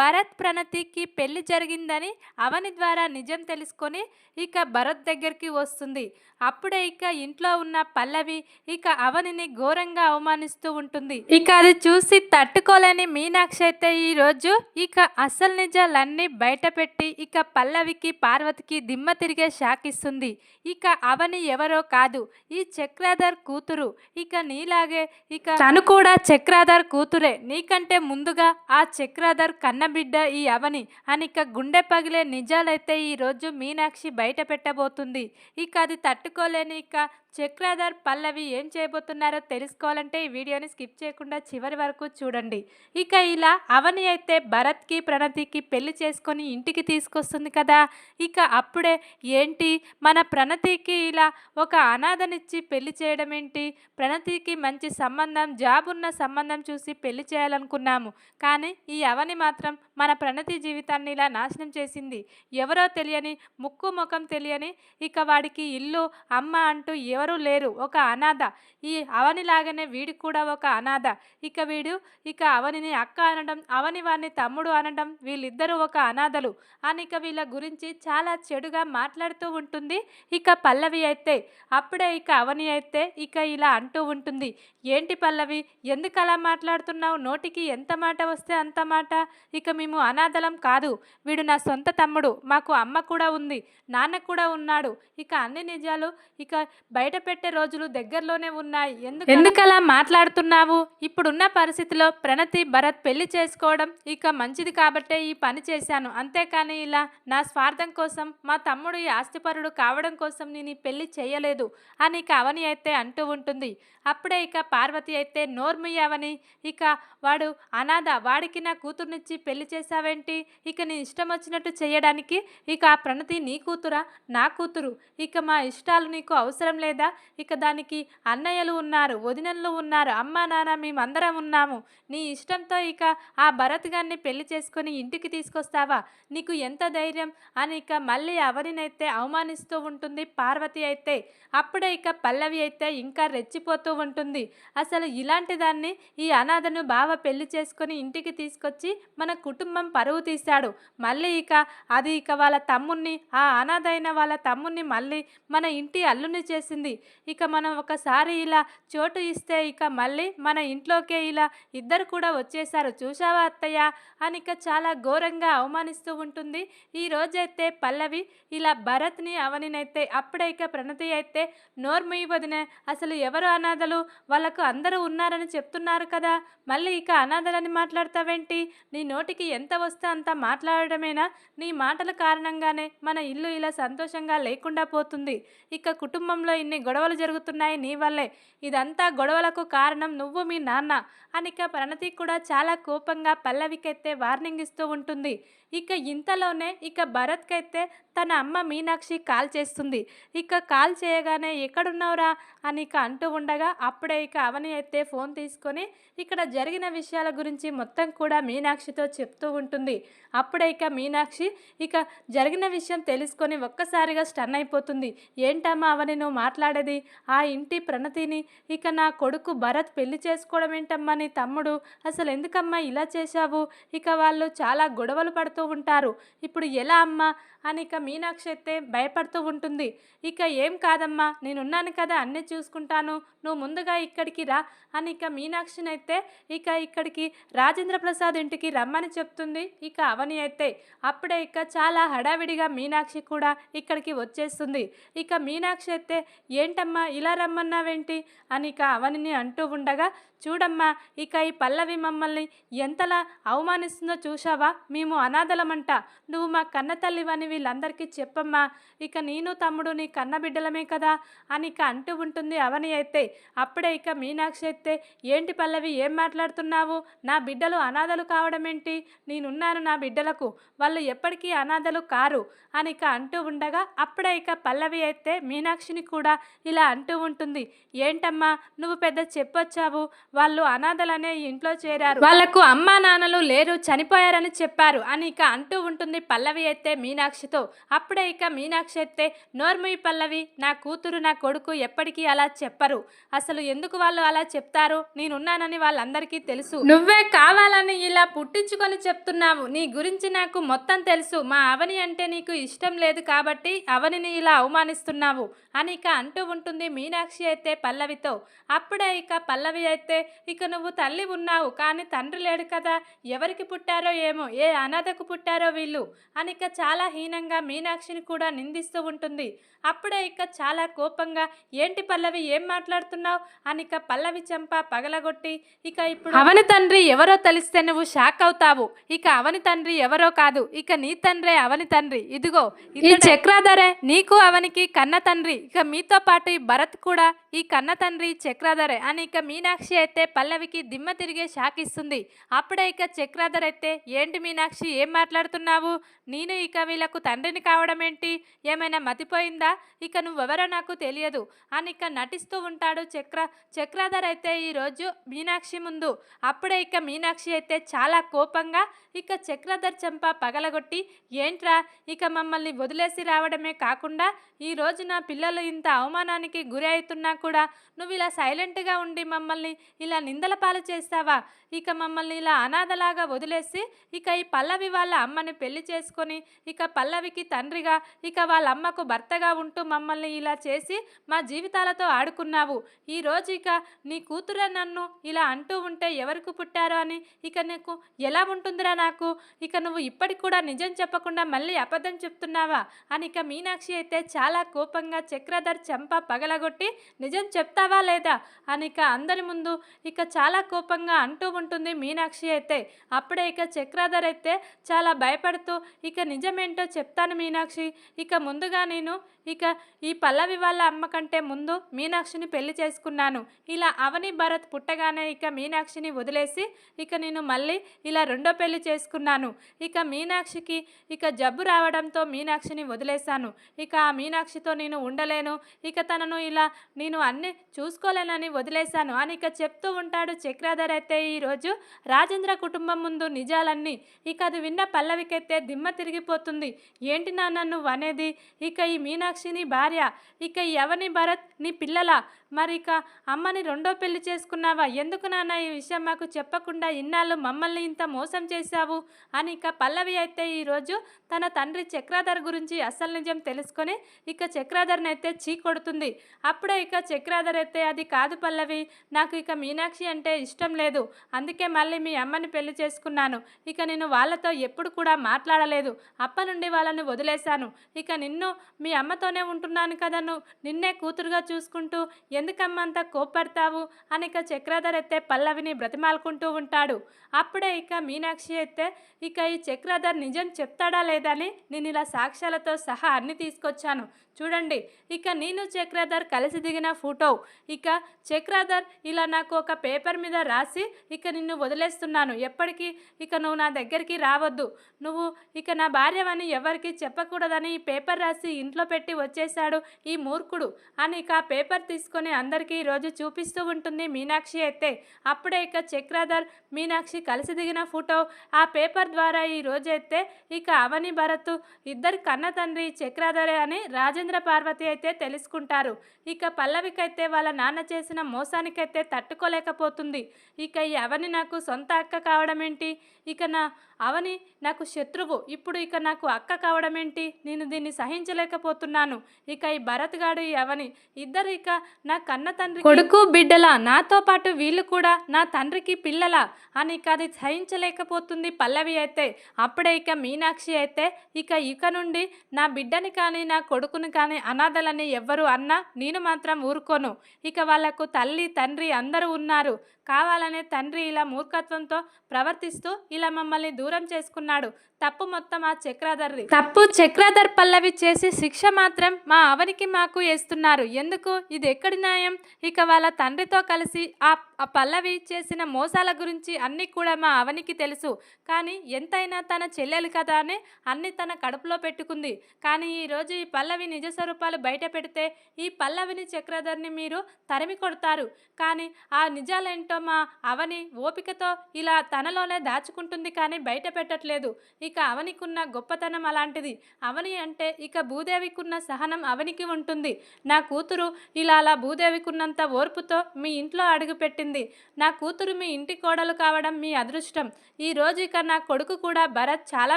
భరత్ ప్రణతికి పెళ్ళి జరిగిందని అవని ద్వారా నిజం తెలుసుకొని ఇక భరత్ దగ్గరికి వస్తుంది. అప్పుడే ఇక ఇంట్లో ఉన్న పల్లవి ఇక అవనిని ఘోరంగా అవమానిస్తూ ఉంటుంది. ఇక అది చూసి తట్టుకోలేని మీనాక్షి అయితే ఈరోజు ఇక అసలు నిజాలన్నీ బయటపెట్టి ఇక పల్లవికి పార్వతికి దిమ్మ తిరిగే షాక్ ఇస్తుంది. ఇక అవని ఎవరో కాదు ఈ చక్రాధర్ కూతురు. ఇక నీలాగే ఇక తను కూడా చక్రాధర్ కూతురే. నీకంటే ముందుగా ఆ చక్రాధర్ కన్నబిడ్డ ఈ అవని అని ఇక గుండె పగిలే నిజాలైతే ఈ రోజు మీనాక్షి బయట పెట్టబోతుంది. ఇక అది తట్టుకోలేని ఇక చక్రాధర్ పల్లవి ఏం చేయబోతున్నారో తెలుసుకోవాలంటే ఈ వీడియోని స్కిప్ చేయకుండా చివరి వరకు చూడండి. ఇక ఇలా అవని అయితే భరత్కి ప్రణతికి పెళ్ళి చేసుకొని ఇంటికి తీసుకొస్తుంది కదా. ఇక అప్పుడే ఏంటి? మన ప్రణతికి ఇలా ఒక అనాథనిచ్చి పెళ్ళి చేయడం ఏంటి ప్రణతికి మంచి సంబంధం జాబ్ ఉన్న సంబంధం చూసి పెళ్ళి చేయాలనుకున్నాము. కానీ ఈ అవని మాత్రం మాత్రం మన ప్రణతి జీవితాన్ని ఇలా నాశనం చేసింది. ఎవరో తెలియని ముక్కు ముఖం తెలియని ఇక వాడికి ఇల్లు అమ్మ అంటూ ఎవరూ లేరు. ఒక అనాథ. ఈ అవనిలాగానే వీడికి కూడా ఒక అనాథ. ఇక వీడు ఇక అవనిని అక్క అనడం అవని వారిని తమ్ముడు అనడం వీళ్ళిద్దరూ ఒక అనాథలు అని ఇక వీళ్ళ గురించి చాలా చెడుగా మాట్లాడుతూ ఉంటుంది. ఇక పల్లవి అయితే అప్పుడే ఇక అవని అయితే ఇక ఇలా అంటూ ఉంటుంది. ఏంటి పల్లవి? ఎందుకు అలా మాట్లాడుతున్నావు? నోటికి ఎంత మాట వస్తే అంత మాట? ఇక మేము అనాథలం కాదు. వీడు నా సొంత తమ్ముడు. మాకు అమ్మ కూడా ఉంది. నాన్న కూడా ఉన్నాడు. ఇక అన్ని నిజాలు ఇక బయట పెట్టే రోజులు దగ్గరలోనే ఉన్నాయి. ఎందుకు ఎందుకలా మాట్లాడుతున్నావు? ఇప్పుడున్న పరిస్థితిలో ప్రణతి భరత్ పెళ్ళి చేసుకోవడం ఇక మంచిది కాబట్టే ఈ పని చేశాను. అంతేకాని ఇలా నా స్వార్థం కోసం మా తమ్ముడు ఈ ఆస్తిపరుడు కావడం కోసం నేను ఈ పెళ్ళి చేయలేదు అని ఇక అవని అయితే అంటూ ఉంటుంది. అప్పుడే ఇక పార్వతి అయితే నోర్ముయ్యవని ఇక వాడు అనాథ వాడికి నా కూతుర్నిచ్చి పెళ్ళి చేశావేంటి? ఇక నీ ఇష్టం వచ్చినట్టు చేయడానికి ఇక ఆ ప్రణతి నీ కూతురా? నా కూతురు. ఇక మా ఇష్టాలు నీకు అవసరం లేదా? ఇక దానికి అన్నయ్యలు ఉన్నారు వదినలు ఉన్నారు అమ్మ నాన్న మేమందరం ఉన్నాము. నీ ఇష్టంతో ఇక ఆ భరత్ గారిని పెళ్ళి చేసుకొని ఇంటికి తీసుకొస్తావా? నీకు ఎంత ధైర్యం? అని ఇక మళ్ళీ ఎవరినైతే అవమానిస్తూ ఉంటుంది పార్వతి అయితే అప్పుడే ఇక పల్లవి అయితే ఇంకా రెచ్చిపోతూ ఉంటుంది. అసలు ఇలాంటి దాన్ని ఈ అనాథను బావ పెళ్ళి చేసుకొని ఇంటికి తీసుకొచ్చి మన కుటుంబం పరువు తీశాడు. మళ్ళీ ఇక అది ఇక వాళ్ళ తమ్ముణ్ణి ఆ అనాథైన వాళ్ళ తమ్ముణ్ణి మళ్ళీ మన ఇంటి అల్లుని చేసింది. ఇక మనం ఒకసారి ఇలా చోటు ఇస్తే ఇక మళ్ళీ మన ఇంట్లోకే ఇలా ఇద్దరు కూడా వచ్చేసారు చూసావా అత్తయ్య? అని ఇక చాలా ఘోరంగా అవమానిస్తూ ఉంటుంది. ఈ రోజైతే పల్లవి ఇలా భరత్ని అవనినైతే అప్పుడే ఇక ప్రణతి అయితే నోర్ముయి వదిన అసలు ఎవరు అనాథలు? వాళ్ళకు అందరూ ఉన్నారని చెప్తున్నారు కదా. మళ్ళీ ఇక అనాథలని మాట్లాడతావేంటి? నీ నోటికి ఎంత వస్తే అంత మాట్లాడడమేనా? నీ మాటల కారణంగానే మన ఇల్లు ఇలా సంతోషంగా లేకుండా పోతుంది. ఇక కుటుంబంలో ఇన్ని గొడవలు జరుగుతున్నాయి నీ వల్లే. ఇదంతా గొడవలకు కారణం నువ్వు మీ నాన్న. అని ఇక ప్రణతి కూడా చాలా కోపంగా పల్లవికైతే వార్నింగ్ ఇస్తూ ఉంటుంది. ఇక ఇంతలోనే ఇక భరత్కైతే తన అమ్మ మీనాక్షి కాల్ చేస్తుంది. ఇక కాల్ చేయగానే ఎక్కడున్నావురా? అని ఇక అంటూ ఉండగా అప్పుడే ఇక అవని అయితే ఫోన్ తీసుకొని ఇక్కడ జరిగిన విషయాల గురించి మొత్తం కూడా మీనాక్షితో చెప్తూ ఉంటుంది. అప్పుడే ఇక మీనాక్షి ఇక జరిగిన విషయం తెలుసుకొని ఒక్కసారిగా స్టన్ అయిపోతుంది. ఏంటమ్మా అవని నువ్వు మాట్లాడేది? ఆ ఇంటి ప్రణతిని? ఇక నా కొడుకు భరత్ పెళ్ళి చేసుకోవడం ఏంటమ్మా నీ తమ్ముడు? అసలు ఎందుకమ్మా ఇలా చేశావు? ఇక వాళ్ళు చాలా గొడవలు పడుతూ ఉంటారు. ఇప్పుడు ఎలా అమ్మా? అని ఇక మీనాక్షి అయితే భయపడుతూ ఉంటుంది. ఇక ఏం కాదమ్మా నేనున్నాను కదా అన్నీ చూసుకుంటాను నువ్వు ముందుగా ఇక్కడికి రా అని ఇక మీనాక్షిని అయితే ఇక ఇక్కడికి రాజేంద్ర ప్రసాద్ ఇంటికి రమ్మని చెప్తుంది. ఇక అవని అయితే అప్పుడే ఇక చాలా హడావిడిగా మీనాక్షి కూడా ఇక్కడికి వచ్చేస్తుంది. ఇక మీనాక్షి అయితే ఏంటమ్మా ఇలా రమ్మన్నావేంటి? అని ఇక అవనిని అంటూ ఉండగా చూడమ్మా ఇక ఈ పల్లవి మమ్మల్ని ఎంతలా అవమానిస్తుందో చూశావా? మేము అనాథలమంట. నువ్వు మా కన్న తల్లివని వీళ్ళందరికీ చెప్పమ్మా. ఇక నేను తమ్ముడు నీ కన్న బిడ్డలమే కదా అని ఇక అంటూ ఉంటుంది అవని అయితే. అప్పుడే ఇక మీనాక్షి అయితే ఏంటి పల్లవి ఏం మాట్లాడుతున్నావు? నా బిడ్డలు అనాథలు కావడం ఏంటి నేనున్నాను నా బిడ్డలకు. వాళ్ళు ఎప్పటికీ అనాథలు కారు. అని ఇక అంటూ ఉండగా అప్పుడే ఇక పల్లవి అయితే మీనాక్షిని కూడా ఇలా అంటూ ఉంటుంది. ఏంటమ్మా నువ్వు పెద్ద చెప్పొచ్చావు. వాళ్ళు అనాథలనే ఇంట్లో చేరారు. వాళ్ళకు అమ్మా నాన్నలు లేరు చనిపోయారని చెప్పారు అని ఇక అంటూ ఉంటుంది పల్లవి అయితే మీనాక్షితో. అప్పుడే ఇక మీనాక్షి అయితే నోర్మయి పల్లవి నా కూతురు నా కొడుకు ఎప్పటికీ అలా చెప్పరు. అసలు ఎందుకు వాళ్ళు అలా చెప్తారు? నేనున్నానని వాళ్ళందరికీ తెలుసు. నువ్వే కావాలని ఇలా పుట్టించుకొని చెప్తున్నావు. నీ గురించి నాకు మొత్తం తెలుసు. మా అవని అంటే నీకు ఇష్టం లేదు కాబట్టి అవనిని ఇలా అవమానిస్తున్నావు అని ఇక అంటూ ఉంటుంది మీనాక్షి అయితే పల్లవితో. అప్పుడే ఇక పల్లవి అయితే ఇక నువ్వు తల్లి ఉన్నావు కానీ తండ్రి లేడు కదా ఎవరికి పుట్టారో ఏమో ఏ అనాథకు పుట్టారో వీళ్ళు? అని ఇక చాలా హీనంగా మీనాక్షిని కూడా నిందిస్తూ ఉంటుంది. అప్పుడే ఇక చాలా కోపంగా ఏంటి పల్లవి ఏం మాట్లాడుతున్నావు? అని ఇక పల్లవి చెంప పగలగొట్టి ఇక ఇప్పుడు అవని తండ్రి ఎవరో తెలిస్తే నువ్వు షాక్ అవుతావు. ఇక అవని తండ్రి ఎవరో కాదు. ఇక నీ తండ్రే అవని తండ్రి. ఇదిగో ఈ చక్రాధరే నీకు అవనికి కన్న తండ్రి. ఇక మీతో పాటు ఈ భరత్ కూడా ఈ కన్న తండ్రి చక్రాధరే అని ఇక మీనాక్షి అయితే అయితే పల్లవికి దిమ్మ తిరిగే షాక్ ఇస్తుంది. అప్పుడే ఇక చక్రాధర్ అయితే ఏంటి మీనాక్షి ఏం మాట్లాడుతున్నావు? నేను ఇక వీళ్ళకు తండ్రిని కావడం ఏంటి? ఏమైనా మతిపోయిందా? ఇక నువ్వెవరో నాకు తెలియదు అని ఇక నటిస్తూ ఉంటాడు చక్ర. చక్రాధర్ అయితే ఈరోజు మీనాక్షి ముందు. అప్పుడే ఇక మీనాక్షి అయితే చాలా కోపంగా ఇక చక్రాధర్ చెంప పగలగొట్టి ఏంట్రా ఇక మమ్మల్ని వదిలేసి రావడమే కాకుండా ఈ నా పిల్లలు ఇంత అవమానానికి గురి అవుతున్నా కూడా నువ్వు ఇలా సైలెంట్గా ఉండి మమ్మల్ని ఇలా నిందల పాలు చేస్తావా? ఇక మమ్మల్ని ఇలా అనాథలాగా వదిలేసి ఇక ఈ పల్లవి వాళ్ళ అమ్మని పెళ్ళి చేసుకొని ఇక పల్లవికి తండ్రిగా ఇక వాళ్ళ అమ్మకు భర్తగా ఉంటూ మమ్మల్ని ఇలా చేసి మా జీవితాలతో ఆడుకున్నావు. ఈ ఇక నీ కూతురే నన్ను ఇలా అంటూ ఉంటే ఎవరికి పుట్టారో అని? ఇక నీకు ఎలా ఉంటుందిరా నాకు? ఇక నువ్వు ఇప్పటికి కూడా నిజం చెప్పకుండా మళ్ళీ అబద్ధం చెప్తున్నావా? అని ఇక మీనాక్షి అయితే చాలా కోపంగా చక్రధర్ చెంప పగలగొట్టి నిజం చెప్తావా లేదా? అని ఇక అందరి ముందు ఇక చాలా కోపంగా అంటూ ఉంటుంది మీనాక్షి అయితే. అప్పుడే ఇక చక్రాధర్ అయితే చాలా భయపడుతూ ఇక నిజమేంటో చెప్తాను మీనాక్షి. ఇక ముందుగా నేను ఇక ఈ పల్లవి వాళ్ళ అమ్మ కంటే ముందు మీనాక్షిని పెళ్ళి చేసుకున్నాను. ఇలా అవని భరత్ పుట్టగానే ఇక మీనాక్షిని వదిలేసి ఇక నేను మళ్ళీ ఇలా రెండో పెళ్ళి చేసుకున్నాను. ఇక మీనాక్షికి ఇక జబ్బు రావడంతో మీనాక్షిని వదిలేశాను. ఇక ఆ మీనాక్షితో నేను ఉండలేను. ఇక తనను ఇలా నేను అన్ని చూసుకోలేనని వదిలేశాను అని ఇక చెప్తూ ఉంటాడు చక్రాధర్ అయితే ఈరోజు రాజేంద్ర కుటుంబం ముందు నిజాలన్నీ. ఇక అది విన్న పల్లవికైతే దిమ్మ తిరిగిపోతుంది. ఏంటి నా నన్ను అనేది? ఇక ఈ మీనాక్షిని భార్య. ఇక ఎవని భరత్? నీ పిల్లల? మరి ఇక అమ్మని రెండో పెళ్ళి చేసుకున్నావా? ఎందుకు నాన్న ఈ విషయం మాకు చెప్పకుండా ఇన్నాళ్ళు మమ్మల్ని ఇంత మోసం చేశావు? అని ఇక పల్లవి అయితే ఈరోజు తన తండ్రి చక్రాధర్ గురించి అసలు నిజం తెలుసుకొని ఇక చక్రాధర్ని అయితే చీ కొడుతుంది. అప్పుడే ఇక చక్రాధర్ అయితే అది కాదు పల్లవి నాకు ఇక మీనాక్షి అంటే ఇష్టం లేదు. అందుకే మళ్ళీ మీ అమ్మని పెళ్ళి చేసుకున్నాను. ఇక నేను వాళ్ళతో ఎప్పుడు కూడా మాట్లాడలేదు. అప్ప నుండి వాళ్ళని వదిలేశాను. ఇక నిన్ను మీ అమ్మతోనే ఉంటున్నాను కదా నిన్నే కూతురుగా చూసుకుంటూ ఎందుకమ్మ అంత కోప్పడతావు? అని ఇక చక్రాధర్ అయితే పల్లవిని బ్రతిమాలుకుంటూ ఉంటాడు. అప్పుడే ఇక మీనాక్షి అయితే ఇక ఈ చక్రాధర్ నిజం చెప్తాడా లేదని నేను ఇలా సాక్ష్యాలతో సహా అన్ని తీసుకొచ్చాను. చూడండి ఇక నేను చక్రాధర్ కలిసి దిగిన ఫోటో. ఇక చక్రాధర్ ఇలా నాకు ఒక పేపర్ మీద రాసి ఇక నిన్ను వదిలేస్తున్నాను. ఎప్పటికీ ఇక నువ్వు నా దగ్గరికి రావద్దు. నువ్వు ఇక నా భార్యవని ఎవరికి చెప్పకూడదని ఈ పేపర్ రాసి ఇంట్లో పెట్టి వచ్చేశాడు ఈ మూర్ఖుడు. అని ఇక పేపర్ తీసుకొని అందరికీ ఈరోజు చూపిస్తూ ఉంటుంది మీనాక్షి అయితే. అప్పుడే ఇక చక్రాధర్ మీనాక్షి కలిసి దిగిన ఫోటో ఆ పేపర్ ద్వారా ఈ రోజైతే ఇక అవని భరత్ ఇద్దరి కన్న తండ్రి చక్రాధరే అని రాజేంద్ర పార్వతి అయితే తెలుసుకుంటారు. ఇక పల్లవికైతే వాళ్ళ నాన్న చేసిన మోసానికైతే తట్టుకోలేకపోతుంది. ఇక ఈ అవని నాకు సొంత అక్క కావడం ఏంటి ఇక నా అవని నాకు శత్రువు. ఇప్పుడు ఇక నాకు అక్క కావడం ఏంటి నేను దీన్ని సహించలేకపోతున్నాను. ఇక ఈ భరత్గాడు ఈ అవని. ఇద్దరు ఇక నా కన్న తండ్రి కొడుకు బిడ్డల. నాతో పాటు వీళ్ళు కూడా నా తండ్రికి పిల్లల. అని ఇక అది సహించలేకపోతుంది పల్లవి అయితే. అప్పుడే ఇక మీనాక్షి అయితే ఇక ఇక నుండి నా బిడ్డని కానీ నా కొడుకుని కానీ అనాథలని ఎవ్వరు అన్నా నేను మాత్రం ఊరుకోను. ఇక వాళ్ళకు తల్లి తండ్రి అందరూ ఉన్నారు. కావాలనే తండ్రి ఇలా మూర్ఖత్వంతో ప్రవర్తిస్తూ ఇలా మమ్మల్ని దూరం చేసుకున్నాడు. తప్పు మొత్తం ఆ చక్రాధర్ది తప్పు చక్రాధర్ పల్లవి చేసి శిక్ష మాత్రం మా అవనికి మాకు వేస్తున్నారు. ఎందుకు? ఇది ఎక్కడి న్యాయం? ఇక వాళ్ళ తండ్రితో కలిసి ఆ ఆ పల్లవి చేసిన మోసాల గురించి అన్నీ కూడా మా అవనికి తెలుసు. కానీ ఎంతైనా తన చెల్లెలు కదా అని అన్ని తన కడుపులో పెట్టుకుంది. కానీ ఈరోజు ఈ పల్లవి నిజ స్వరూపాలు బయట పెడితే ఈ పల్లవిని చక్రధర్ని మీరు తరిమి కొడతారు. కానీ ఆ నిజాలేంటో మా అవని ఓపికతో ఇలా తనలోనే దాచుకుంటుంది కానీ బయట పెట్టట్లేదు. ఇక అవనికున్న గొప్పతనం అలాంటిది. అవని అంటే ఇక భూదేవికున్న సహనం అవనికి ఉంటుంది. నా కూతురు ఇలా అలా భూదేవికున్నంత ఓర్పుతో మీ ఇంట్లో అడుగుపెట్టింది. నా కూతురు మీ ఇంటి కోడలు కావడం మీ అదృష్టం. ఈ రోజు ఇక నా కొడుకు కూడా భరత్ చాలా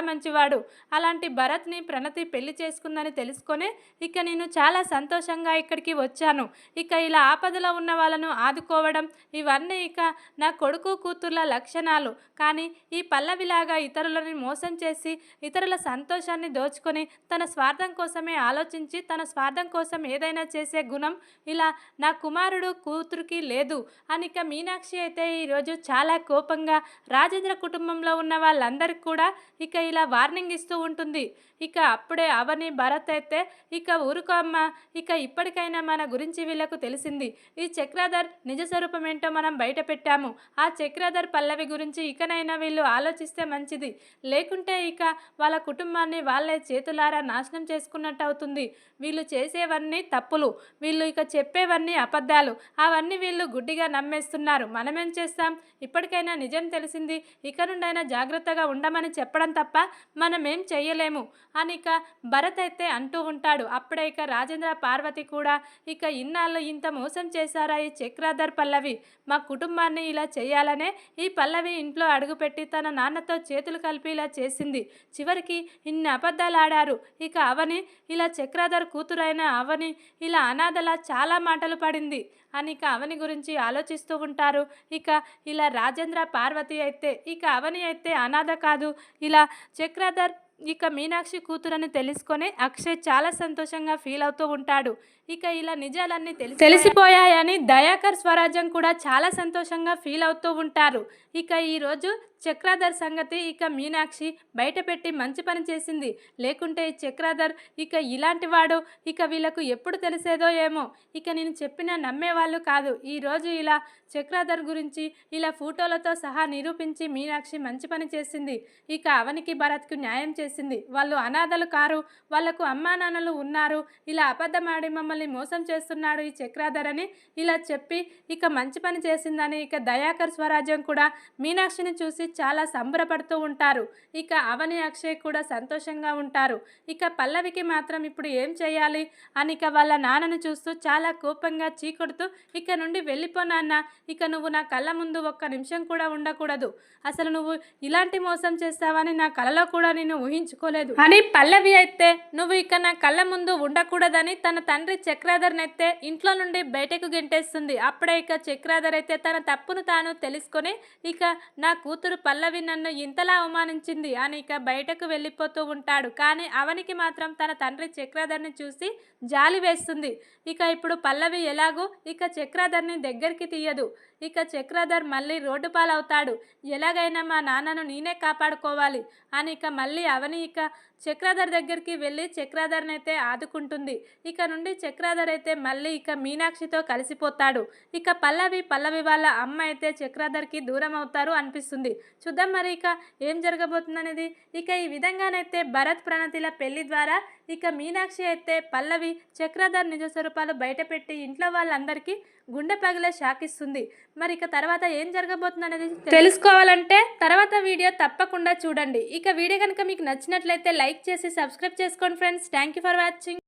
మంచివాడు. అలాంటి భరత్ని ప్రణతి పెళ్ళి చేసుకుందని తెలుసుకొని ఇక నేను చాలా సంతోషంగా ఇక్కడికి వచ్చాను. ఇక ఇలా ఆపదలో ఉన్న వాళ్ళను ఆదుకోవడం ఇవన్నీ ఇక నా కొడుకు కూతుర్ల లక్షణాలు. కానీ ఈ పల్లవిలాగా ఇతరులని మోసం చేసి ఇతరుల సంతోషాన్ని దోచుకొని తన స్వార్థం కోసమే ఆలోచించి తన స్వార్థం కోసం ఏదైనా చేసే గుణం ఇలా నా కుమారుడు కూతురికి లేదు. అని ఇక మీనాక్షి అయితే ఈరోజు చాలా కోపంగా రాజేంద్ర కుటుంబంలో ఉన్న వాళ్ళందరికీ కూడా ఇక ఇలా వార్నింగ్ ఇస్తూ ఉంటుంది. ఇక అప్పుడే అవని భరత్ అయితే ఇక ఊరుకో అమ్మ ఇక ఇప్పటికైనా మన గురించి వీళ్ళకు తెలిసింది. ఈ చక్రధర్ నిజ స్వరూపం ఏంటో మనం బయట పెట్టాము. ఆ చక్రధర్ పల్లవి గురించి ఇకనైనా వీళ్ళు ఆలోచిస్తే మంచిది. లేకుంటే ఇక వాళ్ళ కుటుంబాన్ని వాళ్ళే చేతులారా నాశనం చేసుకున్నట్టు అవుతుంది. వీళ్ళు చేసేవన్నీ తప్పులు. వీళ్ళు ఇక చెప్పేవన్నీ అబద్ధాలు. అవన్నీ వీళ్ళు గుడ్డిగా చేస్తున్నారు. మనమేం చేస్తాం? ఇప్పటికైనా నిజం తెలిసింది. ఇక నుండైనా జాగ్రత్తగా ఉండమని చెప్పడం తప్ప మనం ఏం చెయ్యలేము. అని ఇక భరత్ అయితే అంటూ ఉంటాడు. అప్పుడే ఇక రాజేంద్ర పార్వతి కూడా ఇక ఇన్నాళ్ళు ఇంత మోసం చేశారా ఈ చక్రాధర్ పల్లవి? మా కుటుంబాన్ని ఇలా చేయాలనే ఈ పల్లవి ఇంట్లో అడుగుపెట్టి తన నాన్నతో చేతులు కలిపి ఇలా చేసింది. చివరికి ఇన్ని అబద్ధాలు ఆడారు. ఇక అవని ఇలా చక్రాధర్ కూతురైన అవని ఇలా అనాథలా చాలా మాటలు పడింది. అని ఇక అవని గురించి ఆలోచిస్తూ ఉంటారు. ఇక ఇలా రాజేంద్ర పార్వతి అయితే ఇక అవని అయితే అనాథ కాదు. ఇలా చక్రధర్ ఇక మీనాక్షి కూతురని తెలుసుకొని అక్షయ్ చాలా సంతోషంగా ఫీల్ అవుతూ ఉంటాడు. ఇక ఇలా నిజాలన్నీ తెలిసి తెలిసిపోయాయని దయాకర్ స్వరాజ్యం కూడా చాలా సంతోషంగా ఫీల్ అవుతూ ఉంటారు. ఇక ఈరోజు చక్రాధర్ సంగతి ఇక మీనాక్షి బయటపెట్టి మంచి పని చేసింది. లేకుంటే ఈ చక్రాధర్ ఇక ఇలాంటి వాడు. ఇక వీళ్ళకు ఎప్పుడు తెలిసేదో ఏమో. ఇక నేను చెప్పిన నమ్మేవాళ్ళు కాదు. ఈరోజు ఇలా చక్రాధర్ గురించి ఇలా ఫోటోలతో సహా నిరూపించి మీనాక్షి మంచి పని చేసింది. ఇక అవనికి భరత్కు న్యాయం చేసింది. వాళ్ళు అనాథలు కారు. వాళ్ళకు అమ్మా నాన్నలు ఉన్నారు. ఇలా అబద్ధమాడి మమ్మల్ని మోసం చేస్తున్నాడు ఈ చక్రాధర్ అని ఇలా చెప్పి ఇక మంచి పని చేసిందని ఇక దయాకర్ స్వరాజ్యం కూడా మీనాక్షిని చూసి చాలా సంబరపడుతూ ఉంటారు. ఇక అవని అక్షయ్ కూడా సంతోషంగా ఉంటారు. ఇక పల్లవికి మాత్రం ఇప్పుడు ఏం చేయాలి? అని ఇక వాళ్ళ నాన్నను చూస్తూ చాలా కోపంగా చీకొడుతూ ఇక నుండి వెళ్ళిపో నాన్న. ఇక నువ్వు నా కళ్ళ ముందు ఒక్క నిమిషం కూడా ఉండకూడదు. అసలు నువ్వు ఇలాంటి మోసం చేస్తావని నా కలలో కూడా నేను ఊహించుకోలేదు. అని పల్లవి అయితే నువ్వు ఇక నా కళ్ళ ముందు ఉండకూడదని తన తండ్రి చక్రాధర్ని అయితే ఇంట్లో నుండి బయటకు గెంటేస్తుంది. అప్పుడే ఇక చక్రాధర్ అయితే తన తప్పును తాను తెలుసుకొని ఇక నా కూతురు పల్లవి నన్ను ఇంతలా అవమానించింది అని ఇక బయటకు వెళ్ళిపోతూ ఉంటాడు. కానీ అవనికి మాత్రం తన తండ్రి చక్రధర్ని చూసి జాలి వేస్తుంది. ఇక ఇప్పుడు పల్లవి ఎలాగో ఇక చక్రధర్ని దగ్గరికి తీయదు. ఇక చక్రాధర్ మళ్ళీ రోడ్డు పాలవుతాడు. ఎలాగైనా మా నాన్నను నేనే కాపాడుకోవాలి అని ఇక మళ్ళీ అవని ఇక చక్రాధర్ దగ్గరికి వెళ్ళి చక్రాధర్ని అయితే ఆదుకుంటుంది. ఇక నుండి చక్రాధర్ అయితే మళ్ళీ ఇక మీనాక్షితో కలిసిపోతాడు. ఇక పల్లవి పల్లవి వాళ్ళ అమ్మ అయితే చక్రాధర్కి దూరం అవుతారు అనిపిస్తుంది. చూద్దాం మరి ఇక ఏం జరగబోతుంది అనేది ఇక ఈ విధంగానైతే భరత్ ప్రణతిల పెళ్ళి ద్వారా ఇక మీనాక్షి అయితే పల్లవి చక్రధర్ నిజ స్వరూపాలు బయటపెట్టి ఇంట్లో వాళ్ళందరికీ గుండె పగిలే షాకిస్తుంది మరి ఇక తర్వాత ఏం జరగబోతుంది అనేది తెలుసుకోవాలంటే తర్వాత వీడియో తప్పకుండా చూడండి. ఇక వీడియో కనుక మీకు నచ్చినట్లయితే లైక్ చేసి సబ్స్క్రైబ్ చేసుకోండి friends. Thank you for watching.